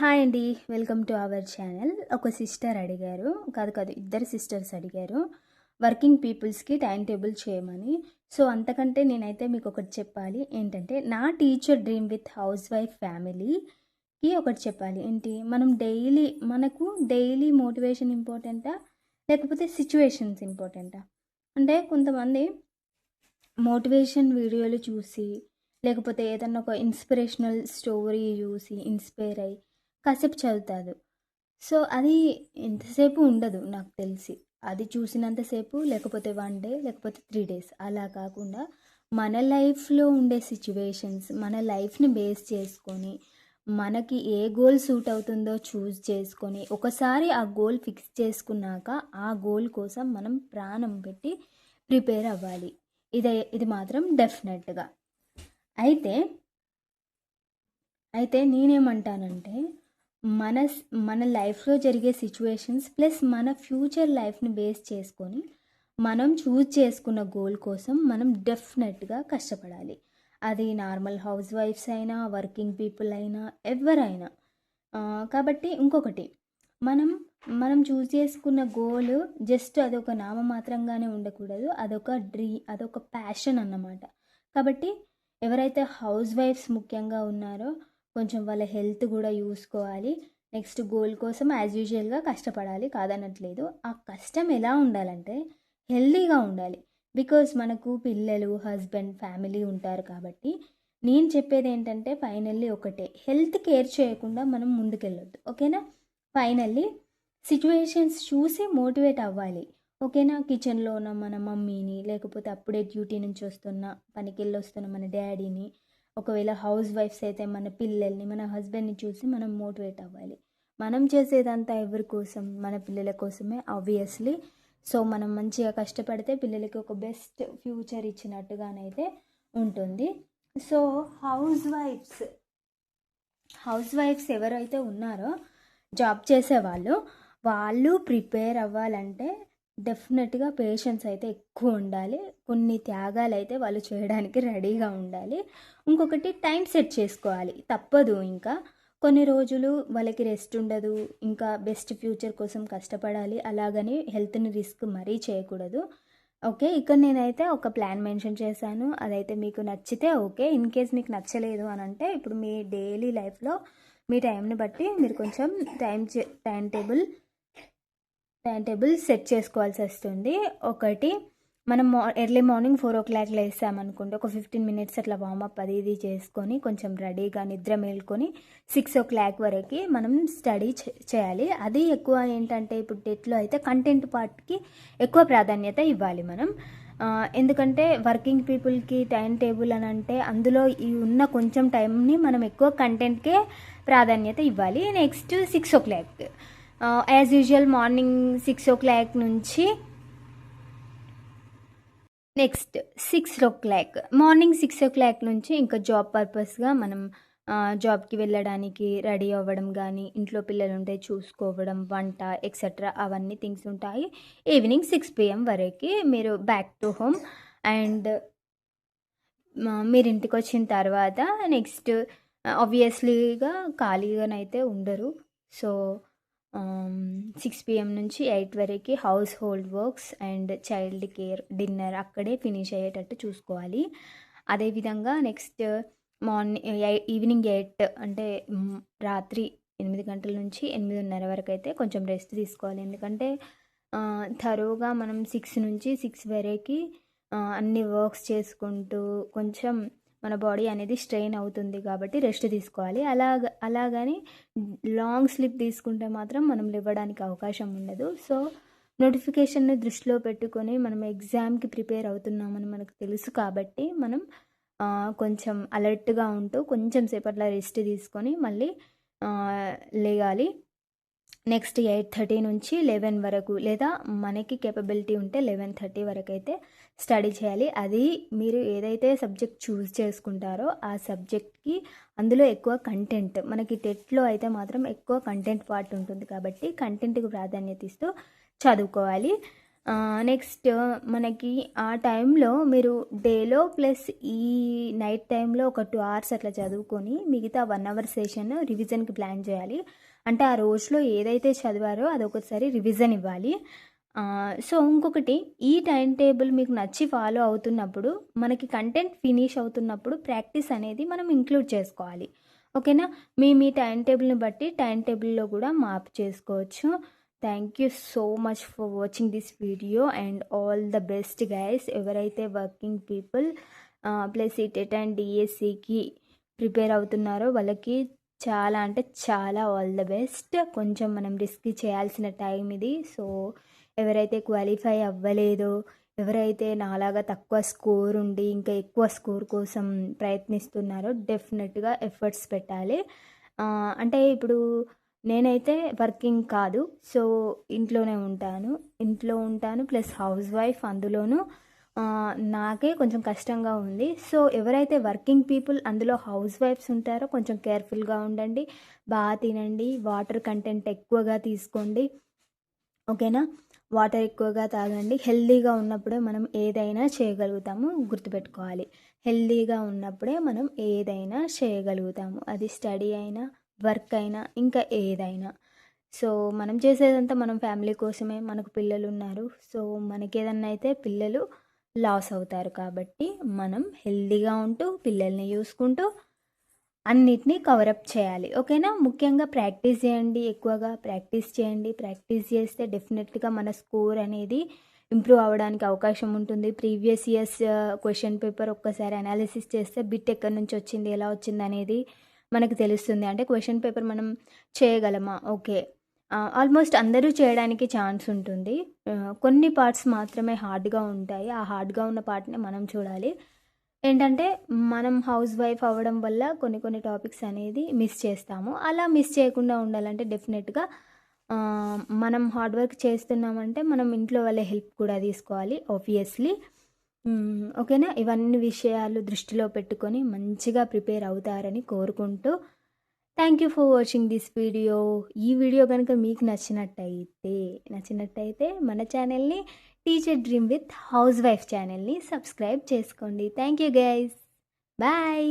Hi అండి welcome to our channel ఒక sister అడిగారు కాదు కాదు ఇద్దరు సిస్టర్స్ అడిగారు వర్కింగ్ పీపుల్స్కి టైం టేబుల్ చేయమని. సో అంతకంటే నేనైతే మీకు ఒకటి చెప్పాలి ఏంటంటే నా teacher dream with house wife ఫ్యామిలీకి ఒకటి చెప్పాలి. ఏంటి? మనం డైలీ మనకు డైలీ మోటివేషన్ ఇంపార్టెంటా లేకపోతే సిచ్యువేషన్స్ ఇంపార్టెంటా అంటే కొంతమంది మోటివేషన్ వీడియోలు చూసి లేకపోతే ఏదన్నా ఒక ఇన్స్పిరేషనల్ స్టోరీ చూసి ఇన్స్పైర్ అయ్యి కాసేపు చదువుతారు. సో అది ఎంతసేపు ఉండదు నాకు తెలిసి. అది చూసినంతసేపు లేకపోతే వన్ డే లేకపోతే త్రీ డేస్. అలా కాకుండా మన లైఫ్లో ఉండే సిచ్యువేషన్స్ మన లైఫ్ని బేస్ చేసుకొని మనకి ఏ గోల్ సూట్ అవుతుందో చూస్ చేసుకొని ఒకసారి ఆ గోల్ ఫిక్స్ చేసుకున్నాక ఆ గోల్ కోసం మనం ప్రాణం పెట్టి ప్రిపేర్ అవ్వాలి. ఇది ఇది మాత్రం డెఫినెట్గా. అయితే అయితే నేనేమంటానంటే మన మన లైఫ్లో జరిగే సిచ్యువేషన్స్ ప్లస్ మన ఫ్యూచర్ లైఫ్ని బేస్ చేసుకొని మనం చూజ్ చేసుకున్న గోల్ కోసం మనం డెఫినెట్గా కష్టపడాలి. అది నార్మల్ హౌస్ వైఫ్స్ అయినా వర్కింగ్ పీపుల్ అయినా ఎవరైనా. కాబట్టి ఇంకొకటి మనం మనం చూస్ చేసుకున్న గోల్ జస్ట్ అదొక నామమాత్రంగానే ఉండకూడదు. అదొక డ్రీ అదొక ప్యాషన్ అన్నమాట. కాబట్టి ఎవరైతే హౌస్ వైఫ్స్ ముఖ్యంగా ఉన్నారో కొంచెం వాళ్ళ హెల్త్ కూడా చూసుకోవాలి. నెక్స్ట్ గోల్ కోసం యాజ్ యూజువల్గా కష్టపడాలి. కాదనట్లేదు. ఆ కష్టం ఎలా ఉండాలంటే హెల్దీగా ఉండాలి. బికాస్ మనకు పిల్లలు హస్బెండ్ ఫ్యామిలీ ఉంటారు కాబట్టి నేను చెప్పేది ఏంటంటే ఫైనల్లీ ఒకటే. హెల్త్ కేర్ చేయకుండా మనం ముందుకెళ్ళొద్దు. ఓకేనా? ఫైనల్లీ సిచ్యువేషన్స్ చూసి మోటివేట్ అవ్వాలి. ఓకేనా? కిచెన్లో ఉన్న మన మమ్మీని లేకపోతే అప్పుడే డ్యూటీ నుంచి వస్తున్న పనికి వెళ్ళి వస్తున్న మన డాడీని ఒకవేళ హౌస్ వైఫ్స్ అయితే మన పిల్లల్ని మన హస్బెండ్ని చూసి మనం మోటివేట్ అవ్వాలి. మనం చేసేదంతా ఎవరి కోసం? మన పిల్లల కోసమే ఆబ్వియస్లీ సో మనం మంచిగా కష్టపడితే పిల్లలకి ఒక బెస్ట్ ఫ్యూచర్ ఇచ్చినట్టుగానైతే ఉంటుంది. So house wives house wives ఎవరైతే ఉన్నారో జాబ్ చేసేవాళ్ళు వాళ్ళు ప్రిపేర్ అవ్వాలంటే డెఫినెట్గా పేషెన్స్ అయితే ఎక్కువ ఉండాలి. కొన్ని త్యాగాలు అయితే వాళ్ళు చేయడానికి రెడీగా ఉండాలి. ఇంకొకటి టైం సెట్ చేసుకోవాలి. తప్పదు ఇంకా. కొన్ని రోజులు వాళ్ళకి రెస్ట్ ఉండదు. ఇంకా బెస్ట్ ఫ్యూచర్ కోసం కష్టపడాలి. అలాగని హెల్త్ని రిస్క్ మరీ చేయకూడదు. ఓకే? ఇక్కడ నేనైతే ఒక ప్లాన్ మెన్షన్ చేశాను. అదైతే మీకు నచ్చితే ఓకే. ఇన్ కేస్ మీకు నచ్చలేదు అని అంటే ఇప్పుడు మీ డైలీ లైఫ్లో మీ టైంని బట్టి మీరు కొంచెం time time table time table set చేసుకోవాల్సి వస్తుంది. ఒకటి మనం మా early morning four o'clock లేసామనుకోండి ఒక ఫిఫ్టీన్ మినిట్స్ అట్లా వార్మప్ అది ఇది చేసుకొని కొంచెం రెడీగా నిద్ర మేల్కొని సిక్స్ ఓ క్లాక్ వరకు మనం స్టడీ చేయాలి. అది ఎక్కువ ఏంటంటే ఇప్పుడు టెట్లో అయితే కంటెంట్ పార్ట్కి ఎక్కువ ప్రాధాన్యత ఇవ్వాలి మనం. ఎందుకంటే వర్కింగ్ పీపుల్కి టైం టేబుల్ అని అంటే అందులో ఈ ఉన్న కొంచెం టైంని మనం ఎక్కువ కంటెంట్కే ప్రాధాన్యత ఇవ్వాలి. Next six o'clock as usual morning six o'clock నుంచి next six o'clock morning six o'clock నుంచి ఇంకా జాబ్ పర్పస్గా మనం జాబ్కి వెళ్ళడానికి రెడీ అవ్వడం కానీ ఇంట్లో పిల్లలు ఉంటే చూసుకోవడం వంట ఎక్సెట్రా అవన్నీ థింగ్స్ ఉంటాయి. ఈవినింగ్ సిక్స్ పిఎం వరకు మీరు బ్యాక్ టు హోమ్ అండ్ మీరు ఇంటికి వచ్చిన తర్వాత నెక్స్ట్ ఆబ్వియస్లీగా ఖాళీగానైతే ఉండరు. సో సిక్స్ పిఎం నుంచి ఎయిట్ వరకు household works and child care dinner అక్కడే ఫినిష్ అయ్యేటట్టు చూసుకోవాలి. అదేవిధంగా నెక్స్ట్ మార్నింగ్ ఈవినింగ్ ఎయిట్ అంటే రాత్రి ఎనిమిది గంటల నుంచి ఎనిమిదిన్నర వరకు అయితే కొంచెం రెస్ట్ తీసుకోవాలి. ఎందుకంటే థరోగా మనం సిక్స్ నుంచి సిక్స్ వరకు అన్ని వర్క్స్ చేసుకుంటూ కొంచెం మన బాడీ అనేది స్ట్రెయిన్ అవుతుంది కాబట్టి రెస్ట్ తీసుకోవాలి. అలాగ అలాగని లాంగ్ స్లిప్ తీసుకుంటే మాత్రం మనం లేవడానికి అవకాశం ఉండదు. సో నోటిఫికేషన్ని దృష్టిలో పెట్టుకొని మనం ఎగ్జామ్కి ప్రిపేర్ అవుతున్నామని మనకు తెలుసు కాబట్టి మనం కొంచెం అలర్ట్గా ఉంటూ కొంచెం సేపట్ల రెస్ట్ తీసుకొని మళ్ళీ లేగాలి. నెక్స్ట్ ఎయిట్ థర్టీ నుంచి లెవెన్ వరకు లేదా మనకి కేపబిలిటీ ఉంటే లెవెన్ థర్టీ వరకు అయితే స్టడీ చేయాలి. అది మీరు ఏదైతే సబ్జెక్ట్ చూస్ చేసుకుంటారో ఆ సబ్జెక్ట్కి అందులో ఎక్కువ కంటెంట్ మనకి టెట్లో అయితే మాత్రం ఎక్కువ కంటెంట్ పార్ట్ ఉంటుంది కాబట్టి కంటెంట్కి ప్రాధాన్యత ఇస్తూ చదువుకోవాలి. నెక్స్ట్ మనకి ఆ టైంలో మీరు డేలో ప్లస్ ఈ నైట్ టైంలో ఒక టూ అవర్స్ అట్లా చదువుకొని మిగతా వన్ అవర్ సెషన్ రివిజన్కి ప్లాన్ చేయాలి. అంటే ఆ రోజులో ఏదైతే చదివారో అది ఒకసారి రివిజన్ ఇవ్వాలి. సో ఇంకొకటి ఈ టైం టేబుల్ మీకు నచ్చి ఫాలో అవుతున్నప్పుడు మనకి కంటెంట్ ఫినిష్ అవుతున్నప్పుడు ప్రాక్టీస్ అనేది మనం ఇంక్లూడ్ చేసుకోవాలి. ఓకేనా? మీ మీ టైం టేబుల్ని బట్టి టైం టేబుల్లో కూడా మార్పు చేసుకోవచ్చు. Thank you so much for watching this video and all the best guys. ఎవరైతే వర్కింగ్ పీపుల్ ప్లస్ ఈటెట్ అండ్ డిఎస్సికి ప్రిపేర్ అవుతున్నారో వాళ్ళకి చాలా అంటే చాలా ఆల్ ద బెస్ట్. కొంచెం మనం రిస్క్ చేయాల్సిన టైం ఇది. సో ఎవరైతే క్వాలిఫై అవ్వలేదో ఎవరైతే నాలాగా తక్కువ స్కోర్ ఉండి ఇంకా ఎక్కువ స్కోర్ కోసం ప్రయత్నిస్తున్నారో డెఫినెట్గా ఎఫర్ట్స్ పెట్టాలి. అంటే ఇప్పుడు నేనైతే వర్కింగ్ కాదు సో ఇంట్లోనే ఉంటాను. ఇంట్లో ఉంటాను ప్లస్ హౌస్ వైఫ్ అందులోనూ. నాకే కొంచెం కష్టంగా ఉంది. సో ఎవరైతే వర్కింగ్ పీపుల్ అందులో హౌస్ వైఫ్స్ ఉంటారో కొంచెం కేర్ఫుల్గా ఉండండి. బాగా తినండి వాటర్ కంటెంట్ ఎక్కువగా తీసుకోండి. ఓకేనా? వాటర్ ఎక్కువగా తాగండి. హెల్దీగా ఉన్నప్పుడే మనం ఏదైనా చేయగలుగుతాము గుర్తుపెట్టుకోవాలి. హెల్దీగా ఉన్నప్పుడే మనం ఏదైనా చేయగలుగుతాము. అది స్టడీ అయినా వర్క్ అయినా ఇంకా ఏదైనా. సో మనం చేసేదంతా మనం ఫ్యామిలీ కోసమే. మనకు పిల్లలు ఉన్నారు. సో మనకేదన్నా అయితే పిల్లలు లాస్ అవుతారు కాబట్టి మనం హెల్దీగా ఉంటూ పిల్లల్ని చూసుకుంటూ అన్నిటినీ కవరప్ చేయాలి. ఓకేనా? ముఖ్యంగా ప్రాక్టీస్ చేయండి ఎక్కువగా ప్రాక్టీస్ చేయండి. ప్రాక్టీస్ చేస్తే డెఫినెట్గా మన స్కోర్ అనేది ఇంప్రూవ్ అవ్వడానికి అవకాశం ఉంటుంది. ప్రీవియస్ ఇయర్స్ క్వశ్చన్ పేపర్ ఒక్కసారి అనాలిసిస్ చేస్తే బిట్ ఎక్కడి నుంచి వచ్చింది ఎలా వచ్చింది అనేది మనకు తెలుస్తుంది. అంటే క్వశ్చన్ పేపర్ మనం చేయగలమా? ఓకే. ఆల్మోస్ట్ అందరూ చేయడానికి ఛాన్స్ ఉంటుంది. కొన్ని పార్ట్స్ మాత్రమే హార్డ్గా ఉంటాయి. ఆ హార్డ్గా ఉన్న పార్ట్ని మనం చూడాలి. ఏంటంటే మనం హౌస్ వైఫ్ అవ్వడం వల్ల కొన్ని కొన్ని టాపిక్స్ అనేది మిస్ చేస్తాము. అలా మిస్ చేయకుండా ఉండాలంటే డెఫినెట్గా మనం హార్డ్ వర్క్ చేస్తున్నామంటే మనం ఇంట్లో వాళ్ళ హెల్ప్ కూడా తీసుకోవాలి ఆబ్వియస్లీ ఓకేనా? ఇవన్నీ విషయాలు దృష్టిలో పెట్టుకొని మంచిగా ప్రిపేర్ అవుతారని కోరుకుంటూ thank you for watching this video. ఈ వీడియో కనుక మీకు నచ్చినట్టయితే నచ్చినట్టయితే మన ఛానల్ని teacher dream with house wife ఛానల్ని సబ్స్క్రైబ్ చేసుకోండి. Thank you guys bye